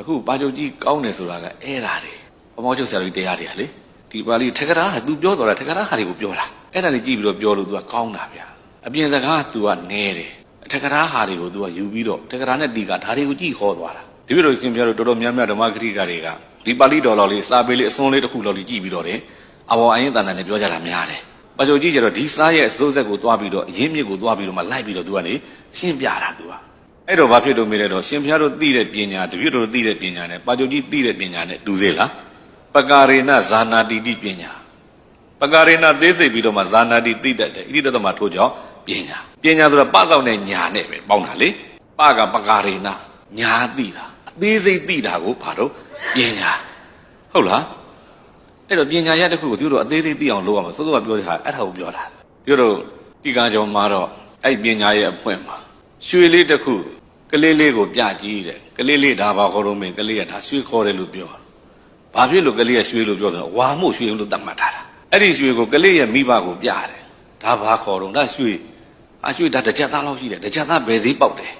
အခုပါချုပ်ကြီးကောင်းတယ်ဆိုတာကအဲ့ဒါလေပမောချုပ်ဆရာကြီးတရားတွေကလေဒီပါဠိထက်ကရာက तू ပြောတော့တာထက်ကရာဟာတွေကိုပြောတာအဲ့ဒါလေးကြည့်ပြီးတော့ပြောလို့ तू ကကောင်းတာဗျာအပြင်စကားက तू ကနဲတယ်ထက်ကရာဟာတွေကို तू ကယူပြီးတော့ထက်ကရာနဲ့တီကဒါတွေကိုကြည့်ခေါ်သွားတာဒီလိုခင်ဗျားတို့တော်တော်များများဓမ္မဂရိကတွေကဒီပါဠိတော်တော်လေးစာပေလေးအစွန်းလေးတစ်ခုလောက်လေးကြည့်ပြီးတော့တယ်အဘောအရင်တန်တန်နဲ့ပြောကြတာများတယ်ပါချုပ်ကြီးကျတော့ဒီစားရဲ့အစိုးဆက်ကိုတွားပြီးတော့အရင်းမြစ်ကိုတွားပြီးတော့မှလိုက်ပြီးတော့ तू ကနေရှင်းပြတာ तू က အဲ့တော့ဘာဖြစ်လို့မေးလဲတော့ရှင်ဘုရားတို့သိတဲ့ပညာတပည့်တော်တို့သိတဲ့ပညာနဲ့ပါချုပ်ကြီးသိတဲ့ပညာနဲ့တူစေလားပကာရေနဇာနာတိတိပညာပကာရေနသေးစိတ်ပြီးတော့မှဇာနာတိသိတတ်တယ်ဣတိတသမထို့ကြောင့်ပညာပညာဆိုတာပတော့နဲ့ညာနဲ့ပဲပေါင်းတာလေပကပကာရေနညာသိတာအသေးစိတ်သိတာကိုဘာလို့ပညာဟုတ်လားအဲ့တော့ပညာရတဲ့ခုကိုသူတို့အသေးစိတ်သိအောင်လုပ်ရမှာစိုးစိုးကပြောတဲ့ဟာအဲ့ဒါကိုပြောတာသူတို့ဒီကံကြောင့်မှာတော့အဲ့ပညာရဲ့အဖွင့်မှာရွှေလေးတစ်ခု ကလေးလေးကိုပြကြည့်တယ်ကလေးလေးဒါဘာခေါ်တော့မင်းကလေးကဒါရွှေခေါ်တယ်လို့ပြောဘာဖြစ်လို့ကလေးကရွှေလို့ပြောဆိုတော့ဝါမို့ရွှေလို့သတ်မှတ်ထားတာအဲ့ဒီရွှေကိုကလေးရဲ့မိဘကိုပြတယ်ဒါဘာခေါ်တော့ဒါရွှေအရွှေဒါတစ်ကြက်သားလောက်ရှိတယ်တစ်ကြက်သားဘယ်သေးပေါက်တယ်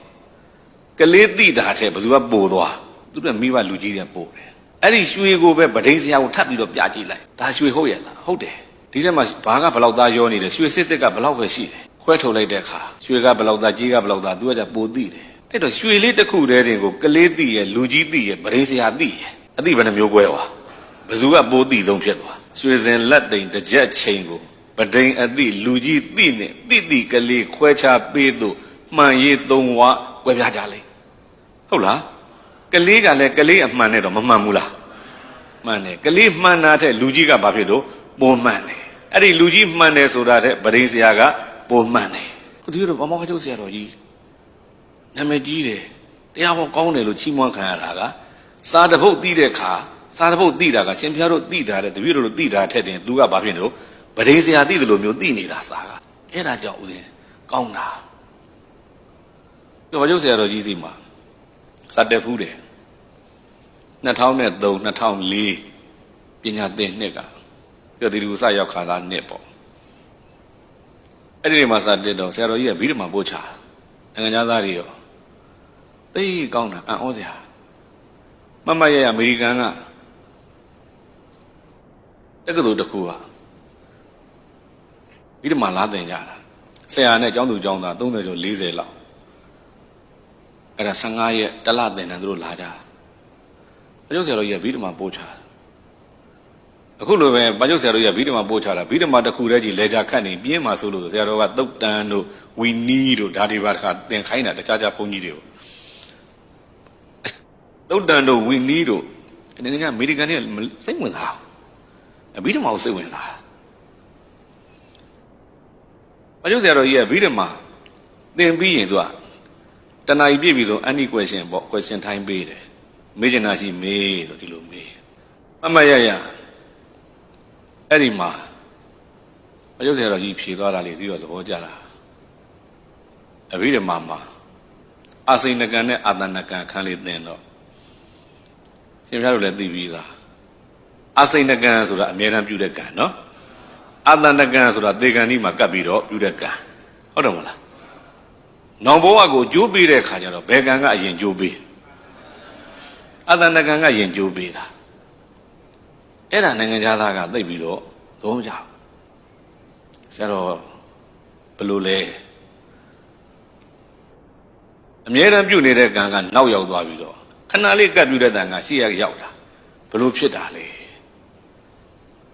ကလေးတိတာတဲ့ဘယ်သူကပို့သွားသူတို့ကမိဘလူကြီးတွေပို့တယ်အဲ့ဒီရွှေကိုပဲဗဒိန်းစရာကိုထပ်ပြီးတော့ပြကြည့်လိုက်ဒါရွှေဟုတ်ရဲ့လားဟုတ်တယ်ဒီထဲမှာဘာကဘယ်လောက်သားရောနေတယ်ရွှေစစ်တစ်ကဘယ်လောက်ပဲရှိတယ်ခွဲထုတ်လိုက်တဲ့အခါရွှေကဘယ်လောက်သားကြီးကဘယ်လောက်သားသူကကြပိုသိတယ် အဲ့တော့ရွှေလေးတစ်ခုတည်းတင်ကိုကလေးသိရဲ့လူကြီးသိရဲ့ဗဒိန်းစရာသိရဲ့အသိဘယ်နှမျိုးကွဲသွားဘယ်သူကပိုသိဆုံးဖြစ်သွားရွှေစင်လက်တိန်တစ်ကြက်ချိန်ကိုဗဒိန်းအသိလူကြီးသိနဲ့သိသိကလေးခွဲခြားပေးသူမှန်ရေးသုံးဝကွဲပြားကြလိမ့်ဟုတ်လားကလေးကလည်းကလေးအမှန်နဲ့တော့မမှန်ဘူးလားမှန်တယ်ကလေးမှန်တာတဲ့လူကြီးကဘာဖြစ်လို့ပုံမှန်တယ်အဲ့ဒီလူကြီးမှန်တယ်ဆိုတာတဲ့ဗရိန်ဆရာကပုံမှန်တယ်ခုဒီတော့ဘမောခကျုပ်ဆရာတော်ကြီး နာမည်ကြီးတယ်တရားဟောကောင်းတယ်လို့ချီးမွမ်းခံရတာကစာတပုတ်တီးတဲ့ခါစာတပုတ်တီးတာကရှင်ဖျားတို့တီးတာတဲ့တပည့်တော်တို့တီးတာထက်တင်သူကဘာဖြစ်လို့ဗရိန်ဆရာတီးတယ်လို့မျိုးတီးနေတာစာကအဲ့ဒါကြောင့်ဦးဇင်းကောင်းတာဒီဘကျုပ်ဆရာတော်ကြီးစီမှာစတက်ဖူးတယ်2003 2004ပညာသင်နှစ်ကပြောဒီလူစရောက်ခါလာနှစ်ပေါ့အဲ့ဒီမှာစတက်တော့ဆရာတော်ကြီးကဘိဓမ္မာပို့ချနိုင်ငံသားတွေရော သိကောင်းတာအံ့ဩစရာမမရရအမေရိကန်ကတက္ကသိုလ်တစ်ခုကဘိဓမ္မာလာသင်ကြတာဆရာနဲ့ကျောင်းသူကျောင်းသား30ကျော်40လောက်အဲ့ဒါ15ရက်တစ်လသင်တန်းသူတို့လာကြတာပကျုပ်ဆရာတော်ကြီးကဗိဓမာပို့ချတာအခုလိုပဲပကျုပ်ဆရာတော်ကြီးကဗိဓမာပို့ချတာဗိဓမာတစ်ခုတည်းကြီးလေကြခတ်နေပြင်းမှာဆိုလို့ဆရာတော်ကတုတ်တန်တို့ဝီနီးတို့ဒါတွေပါတခါသင်ခိုင်းတာတခြားခြားဘုန်းကြီးတွေကို တုတ်တန်တို့ဝီနီးတို့အနေနဲ့အမေရိကန်တွေကစိတ်ဝင်စားဘူးဗိဓမာကိုစိတ်ဝင်စားပကျုပ်ဆရာတော်ကြီးကဗိဓမာသင်ပြီးရင်သူကတဏှာကြီးပြည့်ပြီဆို any question ပေါ့ question time ပေးတယ်မေးချင်တာရှိမေးဆိုဒီလိုမေးအမတ်ရရအဲ့ဒီမှာအယုတ်ဆရာတော်ကြီးဖြေသွားတာလေသူရောသဘောကျတာအဘိဓမ္မာမှာအစိဏကံနဲ့အာတဏကံခန်းလေးသင်တော့ ရှင်ပြတို့လည်းသိပြီးသားအစိဏကံဆိုတာအမြဲတမ်းပြုတဲ့ကံနော်အာတဏကံဆိုတာသေကံဒီမှာကပ်ပြီးတော့ပြုတဲ့ကံဟုတ်တယ်မလားနောင်ဘဝကိုကြိုးပေးတဲ့ခါကျတော့ဘယ်ကံကအရင်ကြိုးပေးအတဏကံကရင်ကြိုးပေးတာအဲ့ဒါနိုင်ငံသားကသိပ်ပြီးတော့သုံးကြဘူးဆရာတော်ဘယ်လိုလဲအမြဲတမ်းပြုတ်နေတဲ့ကံကနောက်ရောက်သွားပြီးတော့ ခဏလေးကပ်ပြုတ်တဲ့တန်ကရှေ့ရရောက်တာဘယ်လိုဖြစ်တာလဲ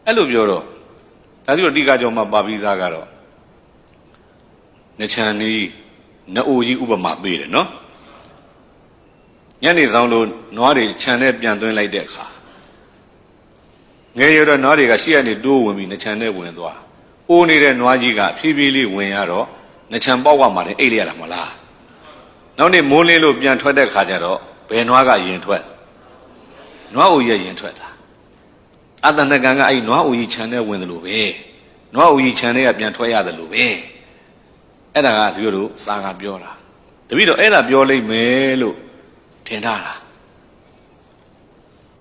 အဲ့လိုပြောတော့ဒါဆိုတော့ဒီကကြောင့်မှပါပြီးသားကတော့ငချန်နီးနအိုကြီးဥပမာပေးတယ်နော်ညနေဆောင်လို့နွားတွေခြံနဲ့ပြန်သွင်းလိုက်တဲ့အခါငယ်ရတော့နွားတွေကရှေ့ကနေတိုးဝင်ပြီးနှချံနဲ့ဝင်သွားအိုးနေတဲ့နွားကြီးကဖြည်းဖြည်းလေးဝင်ရတော့နှချံပေါက်ကမှလည်းအိတ်လိုက်ရတာမလားနောက်နေ့မိုးလင်းလို့ပြန်ထွက်တဲ့ခါကျတော့ ဘယ်နွားကရင်ထွက်နွားအိုရဲ့ရင်ထွက်တာအတန်တကံကအဲ့နွားအိုကြီးခြံနဲ့ဝင်တယ်လို့ပဲနွားအိုကြီးခြံနဲ့ကပြန်ထွက်ရတယ်လို့ပဲအဲ့ဒါကသူတို့စာကပြောတာတပည့်တော့အဲ့ဒါပြောလိမ့်မယ်လို့ထင်ထားတာ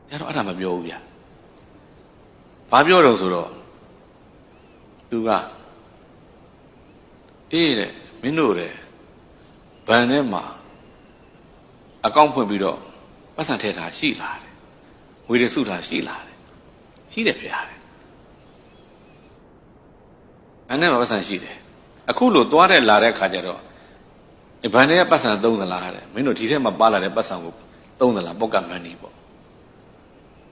ကျတော့အဲ့ဒါမပြောဘူးဗျဘာပြောတော့ဆိုတော့သူကအေးတဲ့မင်းတို့တဲ့ဗန်ထဲမှာ အကောင့်ဖွင့်ပြီးတော့ပတ်စံထဲတာရှိလာတယ်ငွေတွေစုတာရှိလာတယ်ရှိတယ်ဖေရတယ်အဲ့နဲ့မှာပတ်စံရှိတယ်အခုလို့သွားတဲ့လာတဲ့ခါကျတော့အဲဘန်တွေကပတ်စံသုံးသလားတဲ့မင်းတို့ဒီထဲမှာပါလာတဲ့ပတ်စံကိုသုံးသလားပေါက်ကမန်နီပေါ့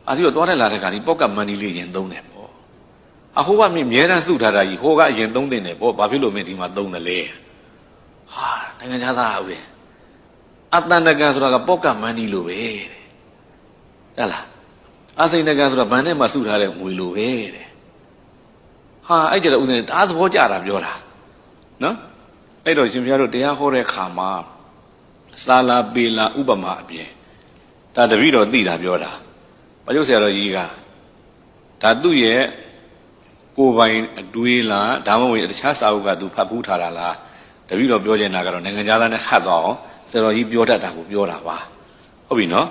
အာစီတော့သွားတဲ့လာတဲ့ခါဒီပေါက်ကမန်နီလေးရင်သုံးတယ်ပေါ့အဟိုကမင်းမြဲတမ်းစုထားတာကြီးဟိုကအရင်သုံးတင်တယ်ပေါ့ဘာဖြစ်လို့မင်းဒီမှာသုံးတယ်လဲဟာနိုင်ငံခြားသားဟုတ်တယ် အတန်တကန်ဆိုတာကပေါက်ကမန်နီလိုပဲတဲ့ဟုတ်လားအစိန်တကန်ဆိုတာဘန်ထဲမှာစုထားတဲ့ငွေလိုပဲတဲ့ဟာအဲ့ကြတဲ့ဥစဉ်တအားသဘောကျတာပြောတာနော်အဲ့တော့ရှင်ဘုရားတို့တရားဟောတဲ့ခါမှာစာလာပေလာဥပမာအပြင်ဒါတပည့်တော်သိတာပြောတာဘာလို့ဆရာတော်ကြီးကဒါသူ့ရဲ့ကိုယ်ပိုင်အတွေးလားဒါမှမဟုတ်တခြားစာအုပ်ကသူဖတ်ဖူးထားတာလားတပည့်တော်ပြောချင်တာကတော့နိုင်ငံသားနဲ့ဟတ်တော့အောင် ဆရာတော်ကြီးပြောတတ်တာကိုပြောတာပါဟုတ်ပြီနော်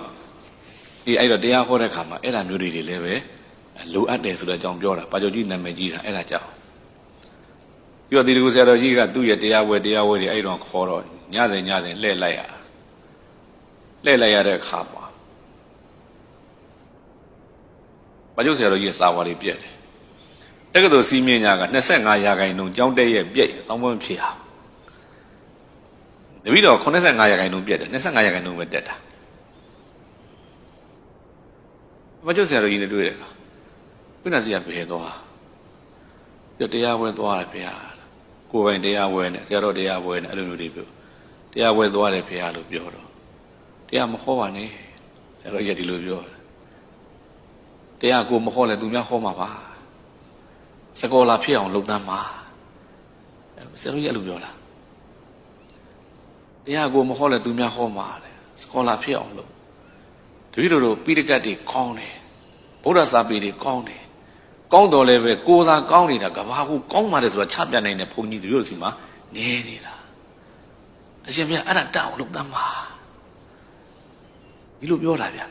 အေးအဲ့တော့တရားဟောတဲ့ခါမှာအဲ့ဒါမျိုးတွေတွေလည်းပဲလိုအပ်တယ်ဆိုတဲ့အကြောင်းပြောတာပါကြောကြီးနာမည်ကြီးတာအဲ့ဒါကြောင့်ပြီးတော့ဒီလိုဆရာတော်ကြီးကသူ့ရဲ့တရားဝဲတရားဝဲတွေအဲ့တော့ခေါ်တော့ညစဉ်ညစဉ်လှည့်လိုက်ရလှည့်လိုက်ရတဲ့အခါမှာပါကျုပ်ဆရာတော်ကြီးရဲ့စာဝါတွေပြည့်တယ်တက္ကသိုလ်စီးမြင့်ညာက25ရာခိုင်နှုန်းကျောင်းတက်ရဲ့ပြည့်ရစောင်းပွင့်ဖြစ်အောင် တပည့်တော်85ရာခိုင်နှုန်းပြည့်တယ်25ရာခိုင်နှုန်းပဲတက်တာပါကျုပ်ဆရာတော်ကြီးနဲ့တွေ့တယ်ကပြည့်နာစီကဘယ်သွားပြတရားဝဲသွားတယ်ဖေဟာကိုယ်ပိုင်တရားဝဲနဲ့ဆရာတော်တရားဝဲနဲ့အဲ့လိုမျိုးတွေပြောတရားဝဲသွားတယ်ဖေဟာလို့ပြောတော့တရားမဟောပါနဲ့ဆရာတော်ကြီးကဒီလိုပြောတယ်တရားကိုမဟောလဲသူများဟောမှာပါစကောလာဖြစ်အောင်လုပ်တမ်းပါဆရာတော်ကြီးအဲ့လိုပြောလား တရားကိုမဟောလဲသူများဟောမှာတဲ့စကောလာဖြစ်အောင်လုပ်တပည့်တော်တို့ပိဋကတ်တွေကောင်းတယ်ဗုဒ္ဓစာပေတွေကောင်းတယ်ကောင်းတော်လည်းပဲကိုယ်သာကောင်းနေတာကဘာကိုကောင်းပါတယ်ဆိုတာချပြနိုင်တဲ့ဘုန်းကြီးတို့စီမှာနေနေတာအရှင်မြတ်အဲ့ဒါတောင်းလို့တမ်းပါဒီလိုပြောတာဗျာ